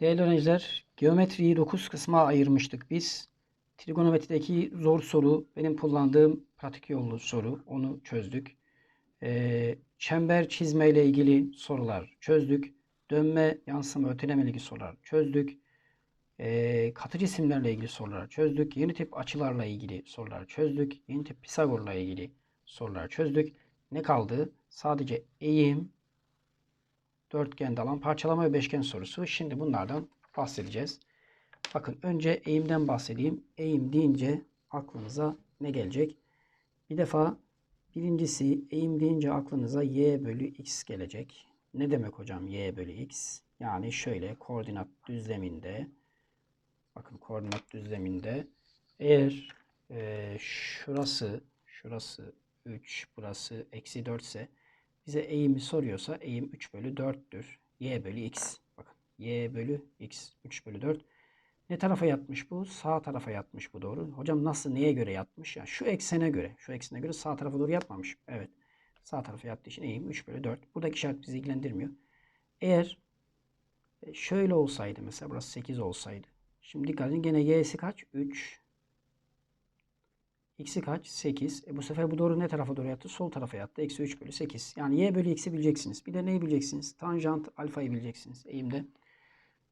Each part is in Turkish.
Değerli öğrenciler, geometriyi 9 kısma ayırmıştık biz. Trigonometrideki zor soru, benim kullandığım pratik yollu soru, onu çözdük. Ee, çember çizme ile ilgili sorular çözdük. Dönme, yansıma, öteleme ile ilgili sorular çözdük. Ee, katı cisimlerle ilgili sorular çözdük. Yeni tip açılarla ilgili sorular çözdük. Yeni tip Pisagor'la ilgili sorular çözdük. Ne kaldı? Sadece eğim, dörtgende alan parçalama ve beşgen sorusu. Şimdi bunlardan bahsedeceğiz. Bakın önce eğimden bahsedeyim. Eğim deyince aklınıza ne gelecek? Bir defa birincisi eğim deyince aklınıza y bölü x gelecek. Ne demek hocam y bölü x? Yani şöyle koordinat düzleminde bakın koordinat düzleminde eğer e, şurası şurası 3 burası eksi 4 ise bize eğimi soruyorsa eğim 3 bölü 4'tür. Y bölü x. Bakın y bölü x 3 bölü 4. Ne tarafa yatmış bu? Sağ tarafa yatmış bu doğru. Hocam nasıl neye göre yatmış? Yani şu eksene göre. Şu eksene göre sağ tarafa doğru yatmamış. Evet. Sağ tarafa yattığı için eğim 3 bölü 4. Buradaki işaret bizi ilgilendirmiyor. Eğer e, şöyle olsaydı mesela burası 8 olsaydı. Şimdi dikkat edin gene y'si kaç? 3 X'i kaç? 8. E bu sefer bu doğru ne tarafa doğru yattı? Sol tarafa yattı. Eksi 3 bölü 8. Yani y bölü x'i bileceksiniz. Bir de neyi bileceksiniz? Tanjant alfayı bileceksiniz. Eğimde.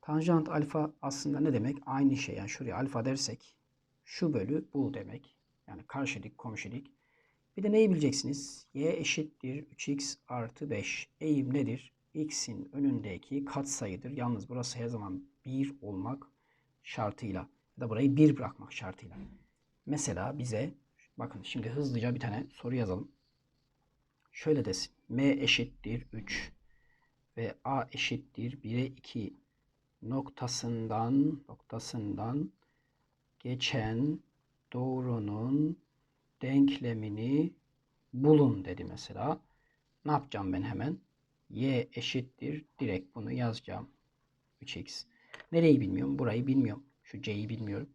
Tanjant alfa aslında ne demek? Aynı şey. Yani şuraya alfa dersek şu bölü bu demek. Yani karşı dik, komşu dik. Bir de neyi bileceksiniz? Y eşittir 3x artı 5. Eğim nedir? X'in önündeki katsayıdır. Yalnız burası her zaman 1 olmak şartıyla. Ya da burayı 1 bırakmak şartıyla. Mesela bize bakın şimdi hızlıca bir tane soru yazalım. Şöyle desin. M eşittir 3 ve A eşittir 1'e 2 noktasından noktasından geçen doğrunun denklemini bulun dedi mesela. Ne yapacağım ben hemen? Y eşittir. Direkt bunu yazacağım. 3x. Nereyi bilmiyorum? Burayı bilmiyorum. Şu c'yi bilmiyorum.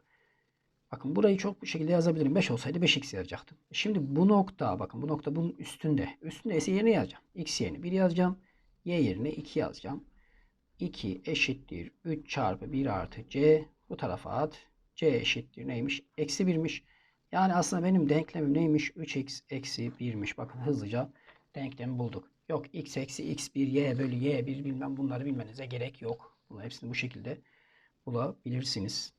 Bakın burayı çok bu şekilde yazabilirim. 5 olsaydı 5x yazacaktım. Şimdi bu nokta bakın bu nokta bunun üstünde. Üstünde s yerine yazacağım. x yerine 1 yazacağım. Y yerine 2 yazacağım. 2 eşittir 3 çarpı 1 artı c. Bu tarafa at. c eşittir neymiş? Eksi 1'miş. Yani aslında benim denklemim neymiş? 3x eksi 1'miş. Bakın hızlıca denklemi bulduk. Yok x eksi x1 y bölü y1 bilmem bunları bilmenize gerek yok. Bunları hepsini bu şekilde bulabilirsiniz.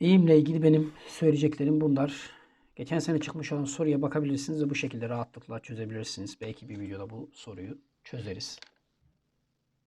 Eğimle ilgili benim söyleyeceklerim bunlar. Geçen sene çıkmış olan soruya bakabilirsiniz ve bu şekilde rahatlıkla çözebilirsiniz. Belki bir videoda bu soruyu çözeriz.